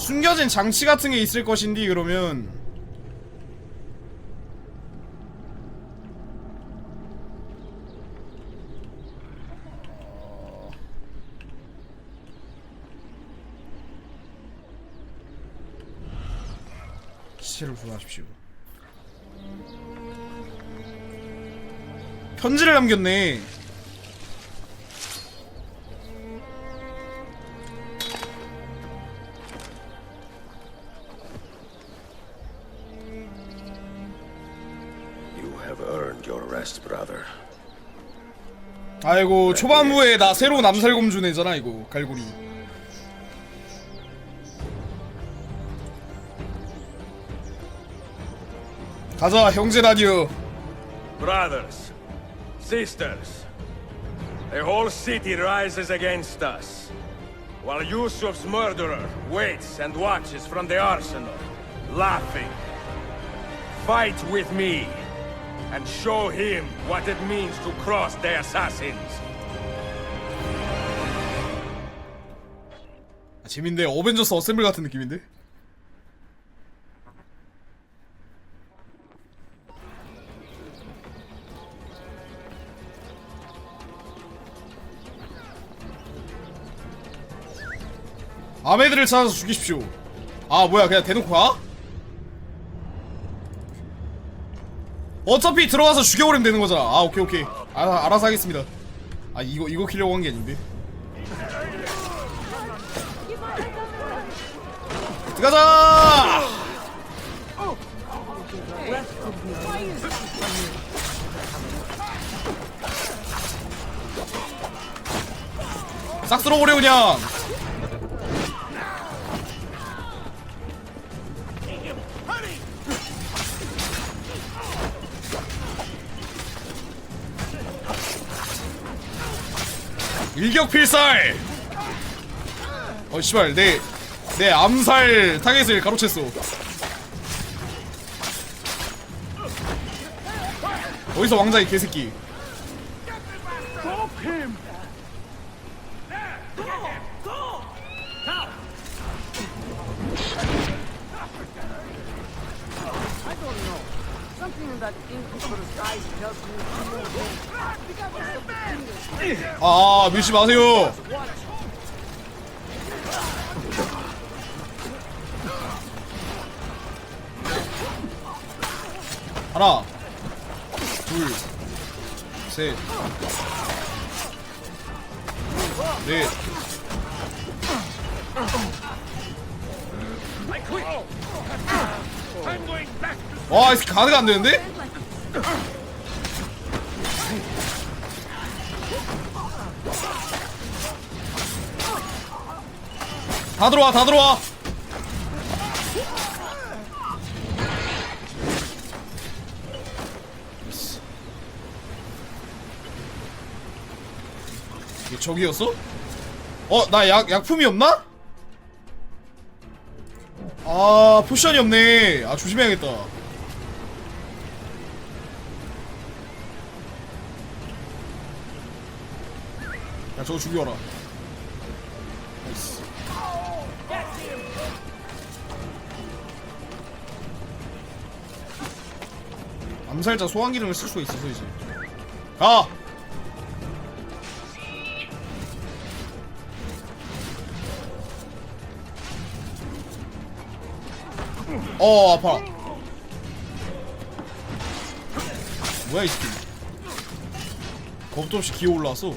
숨겨진 장치 같은 게 있을 것인디 그러면 시체를 구하십시오. 편지를 남겼네. 아이고 초반부에 나 새로운 암살검 주네잖아 이거 갈고리. 가자 형제 라디오. Brothers, sisters, the whole city rises against us, while Yusuf's murderer waits and watches from the arsenal, laughing. Fight with me, and show him what it means to cross the assassins. 아, 재밌는데 어벤져스 어셈블 같은 느낌인데? 아메들을 찾아서 죽이십시오. 아 뭐야 그냥 대놓고 가? 어차피 들어가서 죽여버리면 되는 거잖아. 아 오케이 오케이. 아, 알아서 하겠습니다. 아 이거 이거 키려고 한 게 아닌데. 들어가자! 싹 쓸어버려 그냥! 일격필살! 어 씨발 내 내 암살 타겟을 가로챘어. 어디서 왕자 이 개새끼? 밀지 마세요. 하나, 둘, 셋, 넷. 와, 이 가드가 안 되는데? 다 들어와, 다 들어와. 이게 저기였어? 어, 나 약, 약품이 없나? 아, 포션이 없네. 아, 조심해야겠다. 야, 저거 죽여라. 암살자 소환 기능을 쓸 수가 있어서 이제. 가! 어 아파 뭐야 이 새끼 겁도 없이 기어 올라왔어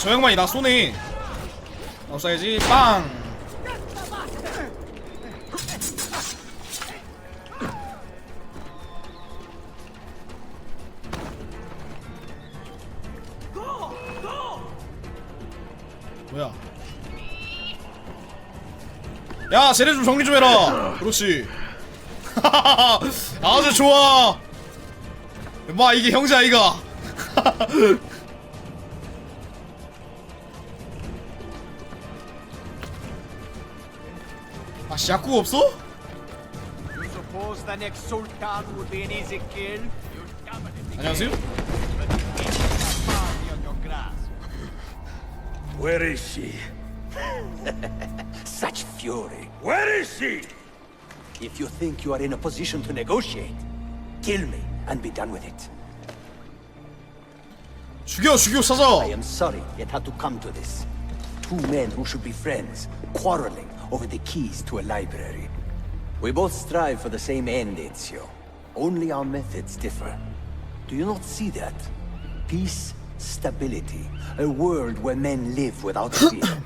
저 양반이 나 쏘네 나 쏴야지 빵 뭐야? 야, 쟤네 좀 정리 좀 해라. 그렇지. 아주 좋아. 마 이게 형제 아이가. 약국 없어? You suppose the next sultan would be an easy kill? You dominant 안녕하세요. Where is she? Such fury. Where is she? If you think you are in a position to negotiate, kill me and be done with it. 죽여 죽여 I 찾아. am sorry it had to come to this. Two men who should be friends, quarreling over the keys to a library. We both strive for the same end, Ezio. Only our methods differ. Do you not see that? Peace, stability, a world where men live without fear.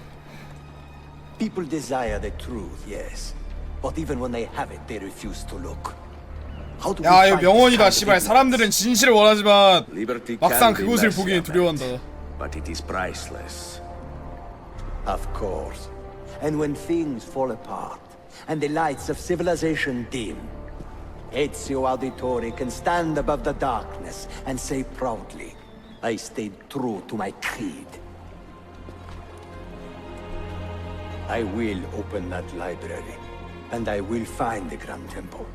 People desire the truth, yes. But even when they have it, they refuse to look. How do we 야 이거 fight 명언이다. this kind 씨발 of 사람들은 진실을 원하지만 Liberty 막상 can be 그곳을 messy, 보기에 I bet, 두려워한다. But it is priceless. Of course. And when things fall apart, and the lights of civilization dim, Ezio Auditore can stand above the darkness and say proudly, I stayed true to my creed. I will open that library, and I will find the Grand Temple.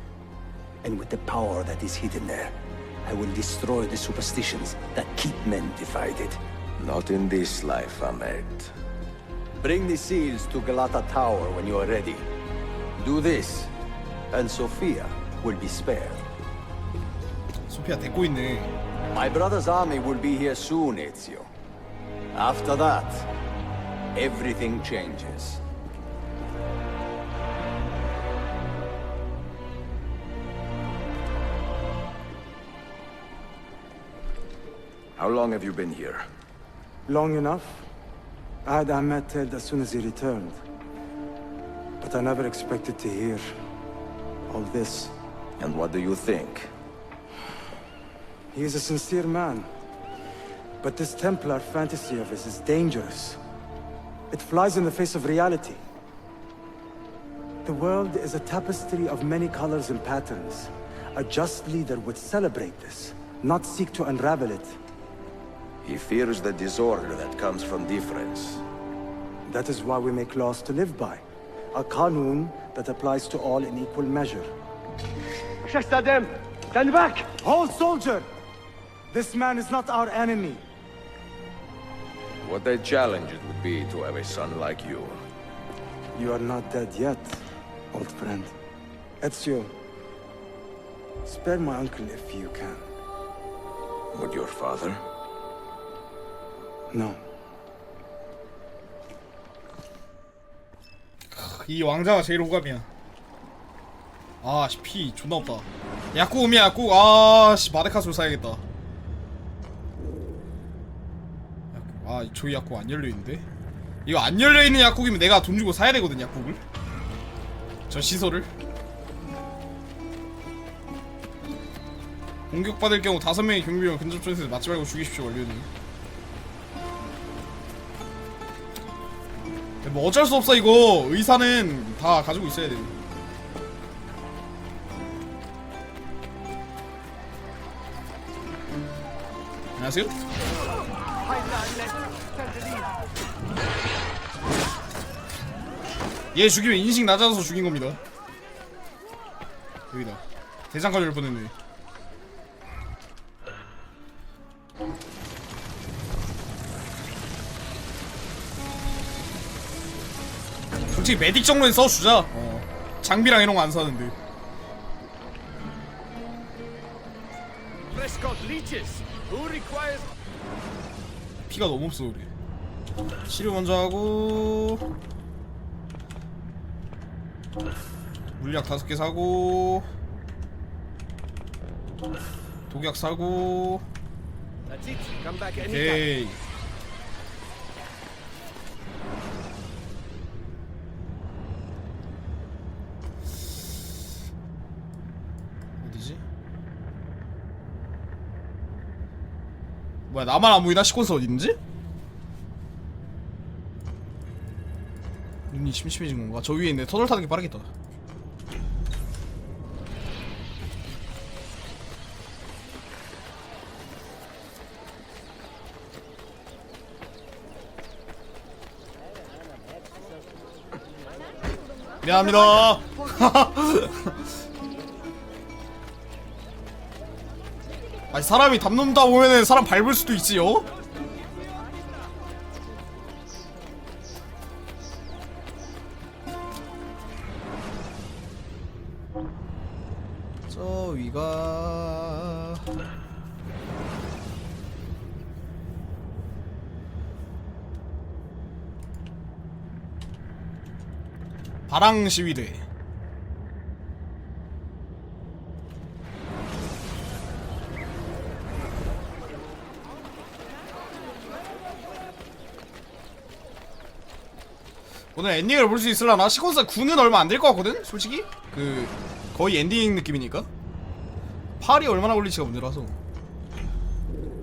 And with the power that is hidden there, I will destroy the superstitions that keep men divided. Not in this life, Ahmed. Bring the seals to Galata Tower when you are ready. Do this, and Sophia will be spared. 소피아 데리고 있네. My brother's army will be here soon, Ezio. After that, everything changes. How long have you been here? Long enough? I had Ahmed killed as soon as he returned. But I never expected to hear all this. And what do you think? He is a sincere man. But this Templar fantasy of his is dangerous. It flies in the face of reality. The world is a tapestry of many colors and patterns. A just leader would celebrate this, not seek to unravel it. He fears the disorder that comes from difference. That is why we make laws to live by. A kanun that applies to all in equal measure. Shahzadem, stand back! Hold, soldier! This man is not our enemy. What a challenge it would be to have a son like you. You are not dead yet, old friend. Ezio, spare my uncle if you can. Would your father? No. 이 왕자가 제일 호감이야. 아씨 피 존나 없다. 약국 음이야 약국. 아씨 마데카솔 사야겠다. 아 저기 약국 안 열려 있는데. 이거 안 열려 있는 약국이면 내가 돈 주고 사야 되거든 약국을. 저 시설을. 공격받을 경우 다섯 명의 경비병 근접전에서 맞지 말고 죽이십시오 완료는. 뭐 어쩔 수 없어 이거 의사는 다 가지고 있어야 돼. 안녕하세요. 얘 죽이면 인식 낮아져서 죽인 겁니다. 여기다 대장간을 보냈네. 솔직히 메딕 정도는 써주자. 어. 장비랑 이런 거 안 사는데. 피가 너무 없어 우리. 치료 먼저 하고 물약 다섯 개 사고 독약 사고. 오케이. 어디지? 뭐야 나만 안 보이나 시퀀스 어디 있는지? 눈이 심심해진 건가? 저 위에 있네 터널 타는 게 빠르겠다 미안합니다 아니 사람이 담는다 보면은 사람 밟을 수도 있지요. 저 위가 바랑 시위대 오늘 엔딩을 볼 수 있을라나? 시콘사 9는 얼마 안 될 것 같거든? 솔직히? 그 거의 엔딩 느낌이니까 8이 얼마나 걸릴지가 문제라서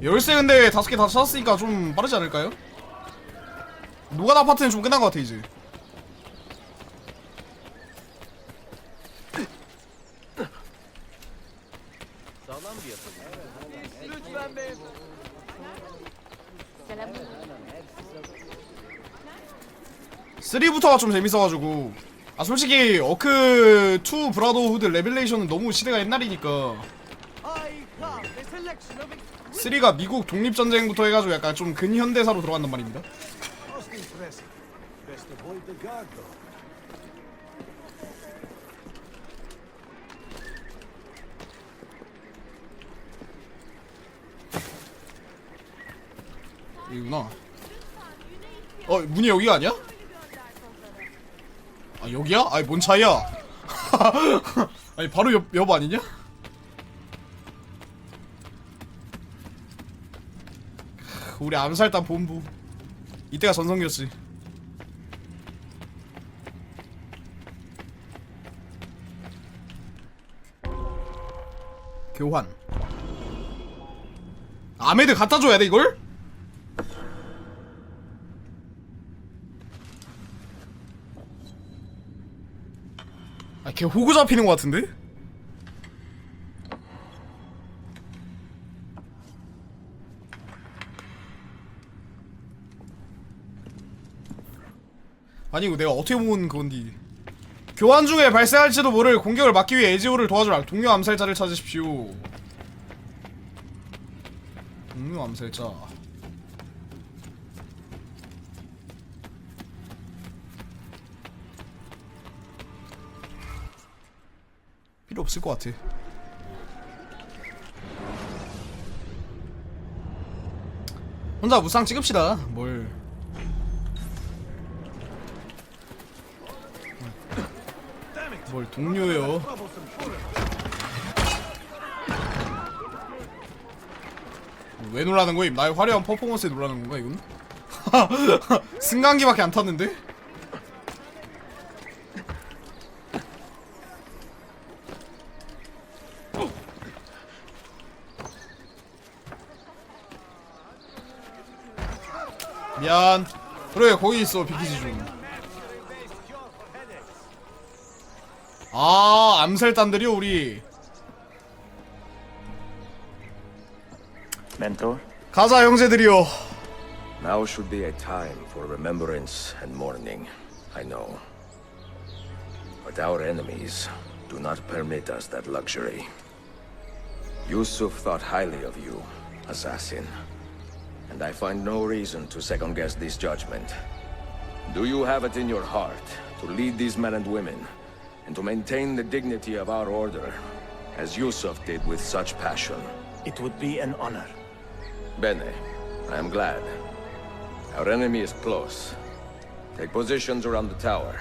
열쇠 근데 다섯 개 다 찾았으니까 좀 빠르지 않을까요? 노간 아파트는 좀 끝난 것 같아 이제 쓰리부터가 좀 재밌어가지고. 아 솔직히 어크 2 브라더후드 레벨레이션은 너무 시대가 옛날이니까. 3가 미국 독립전쟁부터 해가지고 약간 좀 근현대사로 들어간단 말입니다. 여기구나. 어 문이 여기가 아니야? 아 여기야? 아니 뭔 차이야? 아니 바로 옆, 옆 아니냐? 우리 암살단 본부 이때가 전성기였지 교환 아메드 갖다 줘야 돼 이걸? 아, 걔 호구 잡히는 것 같은데? 아니 이거 내가 어떻게 모은 건디? 교환 중에 발생할지도 모를 공격을 막기 위해 에지오를 도와줄 동료 암살자를 찾으십시오. 동료 암살자 없을 것 같아. 혼자 무상 찍읍시다. 뭘. 뭘 동료요. 왜 놀라는 거임? 나의 화려한 퍼포먼스에 놀라는 건가 이건? 승강기밖에 안 탔는데? 미안. 그래 거기 있어 비키지 좀. 아 암살단들이요 우리. Mentor? 가자 형제들이요. Now should be a time for remembrance and mourning, I know. But our enemies do not permit us that luxury. Yusuf thought highly of you, assassin. And I find no reason to second guess this judgment. Do you have it in your heart to lead these men and women and to maintain the dignity of our order, as Yusuf did with such passion? It would be an honor. Bene, I am glad. Our enemy is close. Take positions around the tower,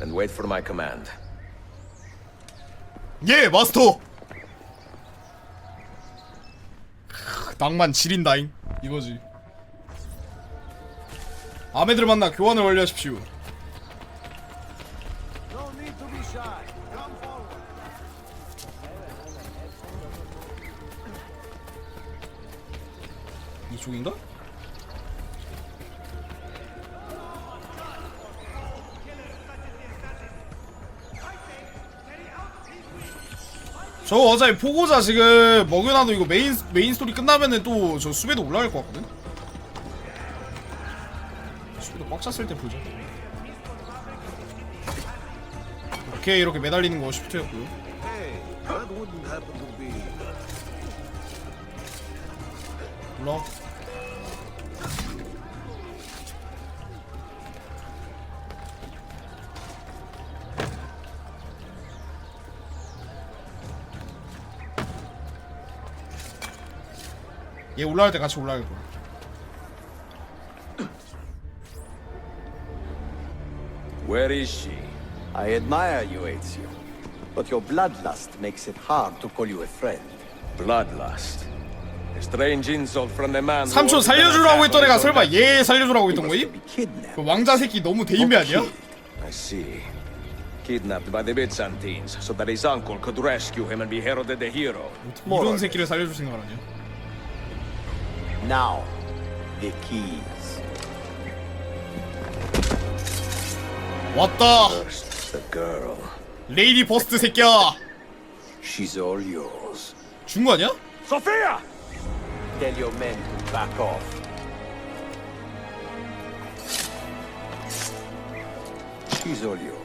and wait for my command. 예 마스터. 크, 낭만 지린다잉 이거지. 아메들 만나 교환을 완료하십시오. 이쪽인가? 저 어차피 포고자 지금 먹여놔도 이거 메인 메인 스토리 끝나면은 또 저 수배도 올라갈 것 같거든. 수배도 꽉 찼을 때 보죠. 오케이 이렇게 매달리는 거 시프트였고요. 올라 얘 올라갈 때 같이 올라갈 거야 Where is she? I admire you, Ezio. But your bloodlust makes it hard to call you a friend. Bloodlust. A strange insult from the man. 삼촌 살려주라고 했던 애가 설마 얘 살려주라고 했던 거임? 그 왕자 새끼 너무 대인배 아니야? I see. Kidnapped by the Byzantines so that his uncle could rescue him and be heralded a hero. 이런 새끼를 살려줄 생각을 하냐? Now, the keys. 왔다 First, the girl. 레이디 버스트 새끼야 She's all yours. 준거 아니야? Sophia! Tell your men to back off. She's all yours.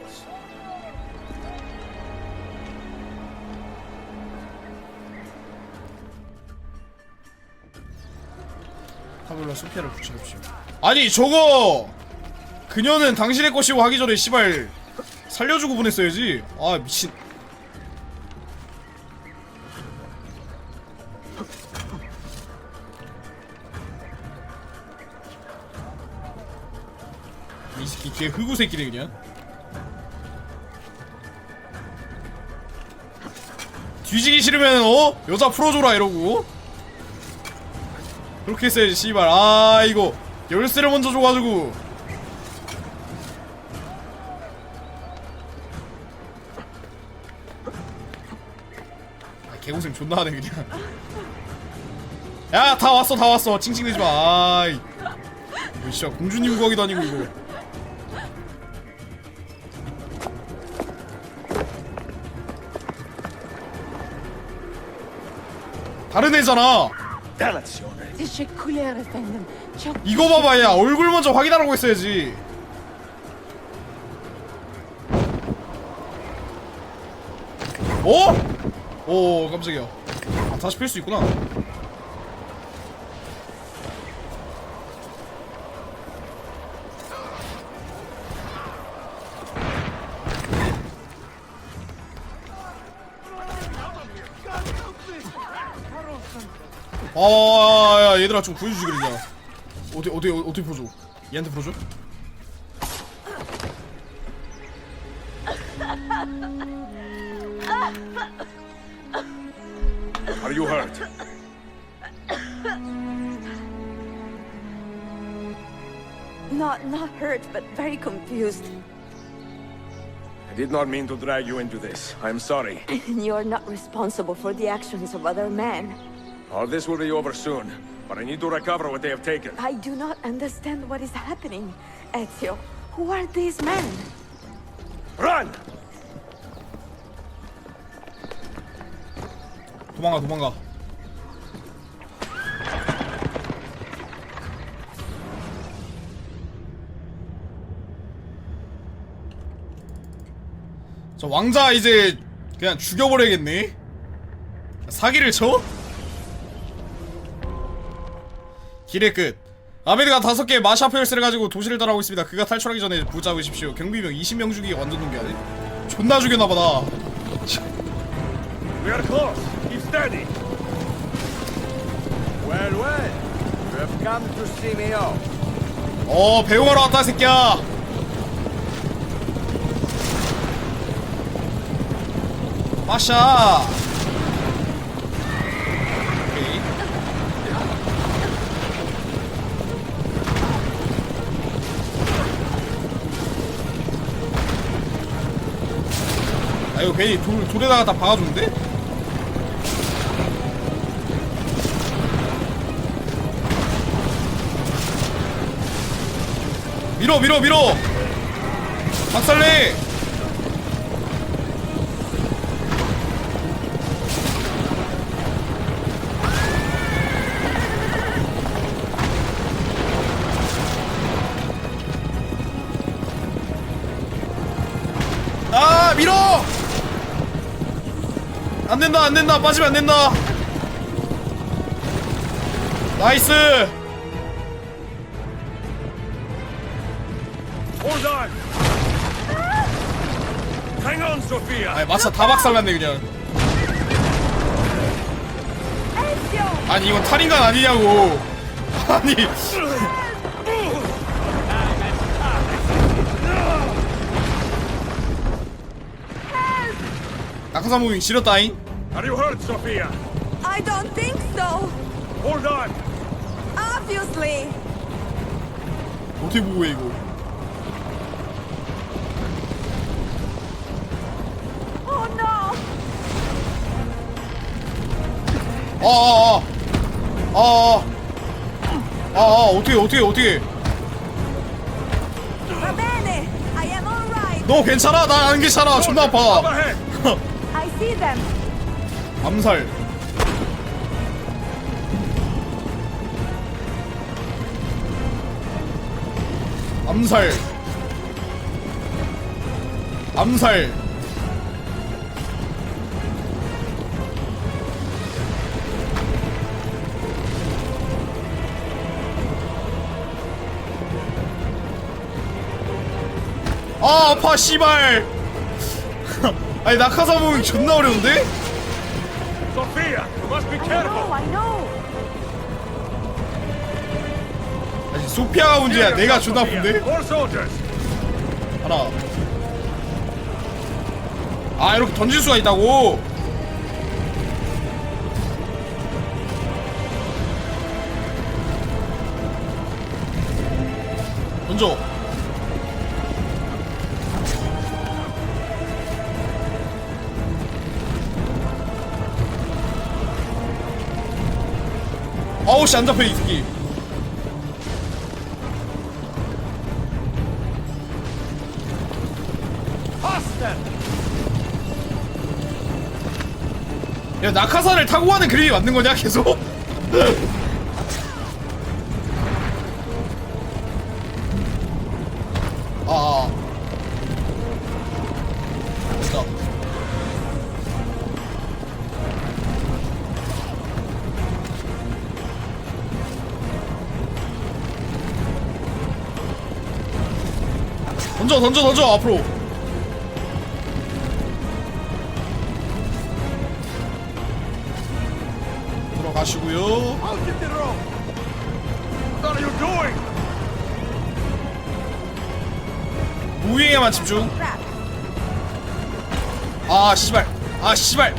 파블라 소피아를 구출합시오. 아니 저거! 그녀는 당신의 것이고 하기 전에 씨발 살려주고 보냈어야지. 아 미친. 이 새끼 뒤에 흑우 새끼네 그냥. 뒤지기 싫으면 어? 여자 풀어줘라 이러고 그렇게 했어야지 씨발. 아 이거. 열쇠를 먼저 줘가지고. 아, 개고생 존나 하네 그냥. 야 다 왔어 다 왔어. 칭칭대지 마. 아이. 이거 진짜 공주님 구하기도 아니고 이거. 다른 애잖아 Teşekkürler efendim. Çok 이거 봐봐 야 얼굴 먼저 확인하라고 했어야지 어? 오 깜짝이야 아, 다시 필 수 있구나 얘들아 좀 구해주지 그러냐 어디 어디 어떻게 풀어줘 얘한테 풀어줘? Are you hurt? Not not hurt, but very confused. I did not mean to drag you into this. I'm sorry. You're not responsible for the actions of other men. All this will be over soon, but I need to recover what they have taken. I do not understand what is happening. Ezio, who are these men? Run! 도망가 도망가 저 왕자 이제 그냥 죽여버려야겠네 사기를 쳐? 길의 끝 아베드가 다섯 개의 마샤프 열쇠를 가지고 도시를 따라오고 있습니다 그가 탈출하기 전에 붙잡으십시오 경비병 20명 죽이기 완전 동기하네 존나 죽여나보다 We are close. Keep steady. Well, well. You have come to see me off. 어 배웅하러 왔다 새끼야 마샤 괜히 돌, 돌에다가 다 박아주는데? 밀어 밀어 밀어 박살내 안 된다 안 된다 빠지면 안 된다 나이스 Hold on! Hang on, Sophia! 아니 마차 다 박살났네 그냥! 아니 이건 탈인간 아니냐고 아니 낙하산 무빙 지렸다잉 Are you hurt, Sophia? I don't think so! Hold on! Obviously! 어떻게 보고 해 이거 Oh no! 아아아 아아 아아 어떻게 어떻게 어떻게 Va bene! I am alright! 너 괜찮아? 나 안 괜찮아 존나 아파 ahead! I see them! 암살. 암살. 암살. 아 아파 씨발. 아니 낙하산 보면 존나 어려운데? Sophia, you must be I know, careful! I know! 아니 소피아가 문제야 내가 존나. 아픈데? More soldiers! 하나 아 이렇게 던질 수가 있다고? 던져 아우씨 안 잡혀 이 새끼 야 낙하산을 타고 가는 그림이 맞는 거냐 계속? 던져 던져 던져 앞으로. 들어가시고요? 무빙에만 집중! 아 씨발. 아 씨발.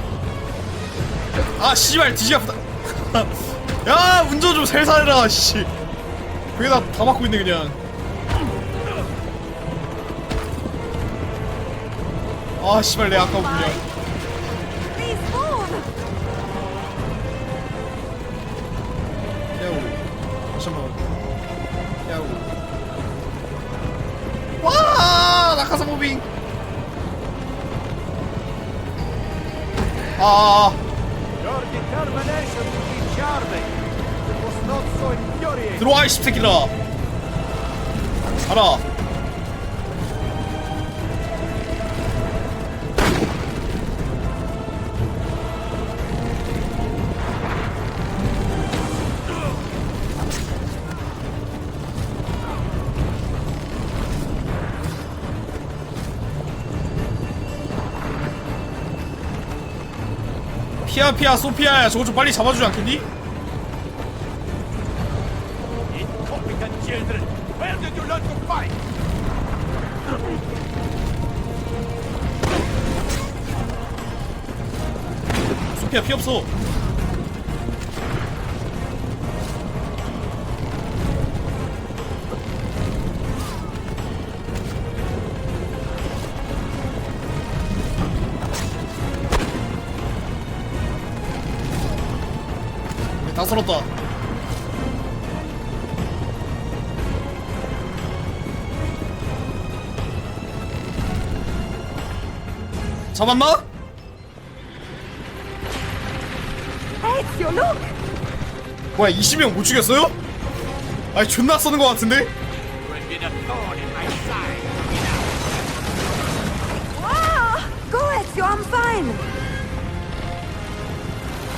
아 씨발 뒤지 아프다. 야 운전 좀 살살해라 씨. 그게다 다 막고 있네 그냥 아 씨발 내 Please move! 야우 다시 한번 야우 와 낙하산 무빙 아. 들어와 이 씹새끼들아 알아 피아 피아 소피아야 저거 좀 빨리 잡아주지 않겠니? Incompetent children! Where did you learn to fight? 소피아 피 없어 다 쓸었다 잡았나? 뭐야 20명 못 죽였어요? 아니 존나 쏘는 것 같은데?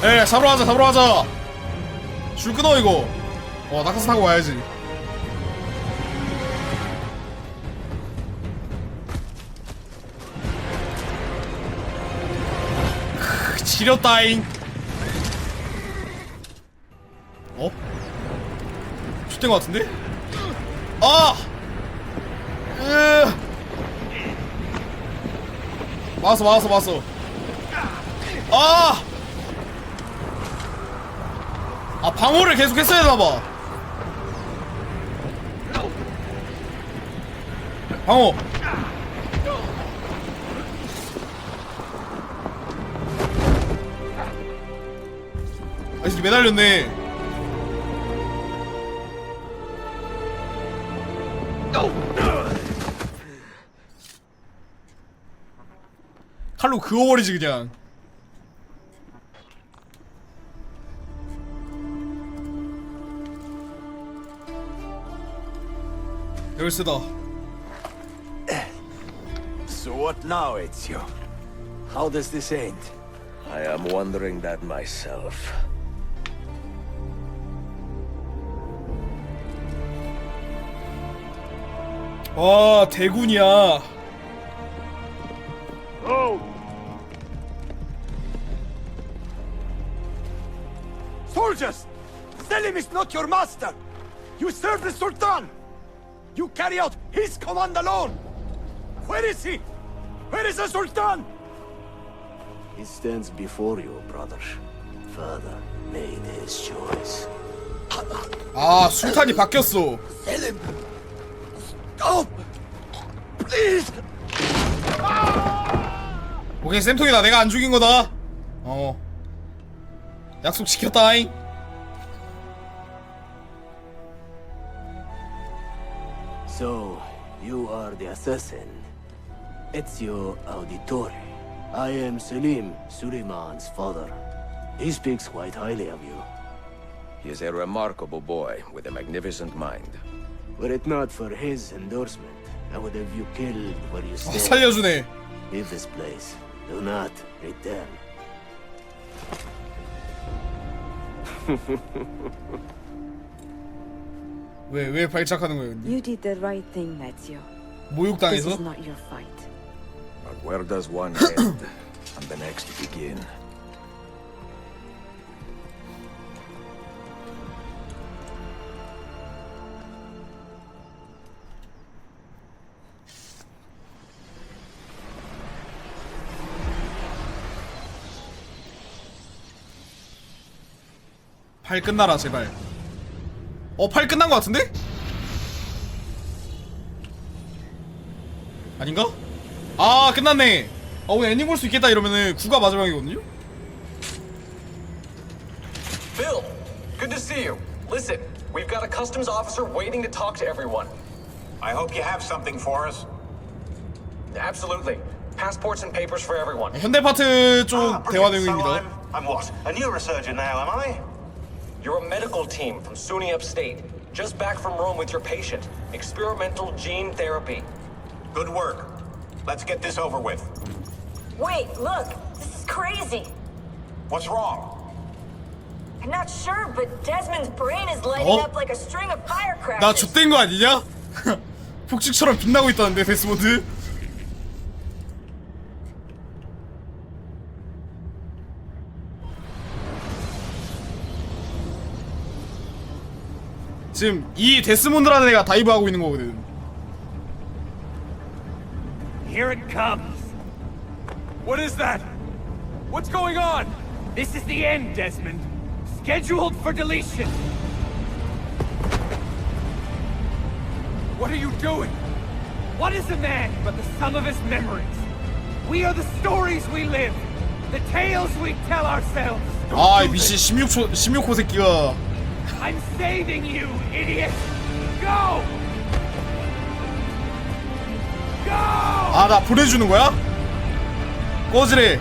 에 잡으러 가자 잡으러 가자 줄 끊어 이거 어 낙하산 타고 와야지 크, 지렸다잉 어? 좆된 것 같은데? 아! 으 막았어 막았어 막았어 아! 아 방어를 계속 했어야 되나봐. 방어. 아 이렇게 매달렸네. 칼로 그어버리지 그냥 열쇠다 So what now, Ezio? How does this end? I am wondering that myself. 아 대군이야 Soldiers! Selim is not your master! You serve the Sultan! You carry out his command alone! Where is he? Where is the Sultan? He stands before you, brother. Father made his choice. 아 술탄이 바뀌었어 Selim! Stop! Please! 오케이 쌤통이다 내가 안 죽인 거다 어 약속 지켰다잉 So, you are the assassin. Ezio Auditore. I am Selim, Suleiman's father. He speaks quite highly of you. He is a remarkable boy with a magnificent mind. Were it not for his endorsement, I would have you killed where you 아, stand. 살려주네 Leave this place. Do not return. 왜 왜 발작하는 거예요 언니? You did the right thing, Ezio. This 모욕당해서? is not your fight. But where does one end and the next begin? 팔 끝나라 제발 어 팔 끝난 거 같은데? 아닌가? 아 끝났네 아 오늘 엔딩 볼 수 있겠다 이러면은 9가 마지막이거든요? Bill, good to see you. Listen, we've got a customs officer waiting to talk to everyone. I hope you have something for us. Absolutely. Passports and papers for everyone. 현대 파트 쪽 Ah, 대화 내용입니다 I'm, I'm what? A neurosurgeon now, am I? You're a medical team from SUNY Upstate. Just back from Rome with your patient. Experimental gene therapy. Good work. Let's get this over with. Wait, look, this is crazy. What's wrong? I'm not sure, but Desmond's brain is lighting Oh. up like a string of 나 firecrackers. 좆된 거 아니냐? 폭죽처럼 빛나고 있다는데 데스모드 지금 이 데스몬드라는 애가 다이브하고 있는 거거든 Here it comes. What is that? What's going on? This is the end, Desmond. Scheduled for deletion. What are you doing? What is a man but the sum of his memories? We are the stories we live, the tales we tell ourselves. 아이 미친 16초 16호 새끼가 I'm saving you, idiot! Go! Go! 아 나 보내주는 거야? 꺼지래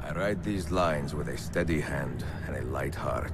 I write these lines with a steady hand and a light heart.